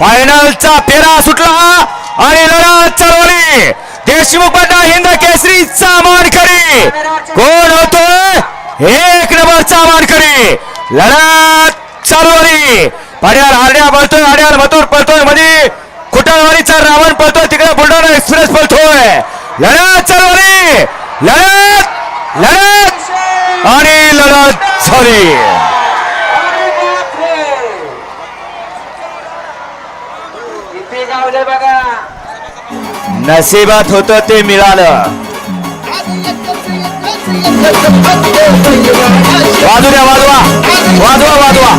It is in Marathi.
फायनलचा फेरा सुटला आणि लढा चालवली. देशमुख बंडा हिंद केसरीचा मानकरी कोण होतोय एक नंबरचा मानकरी. लढा चालवली. पाड्याल हारड्या पळतोय हाड्याल मथुर पळतोयमध्ये कुटाळवाडीचा रावण पळतोय तिकडे बुलढाणा एक्सप्रेस पळतोय. लढा चालवली. लढत लढत. आणि लढत झाली. गावले बघा. नशिबात होतं ते मिळालं. वाजू द्या वाजवा. वाजवा वाजवा.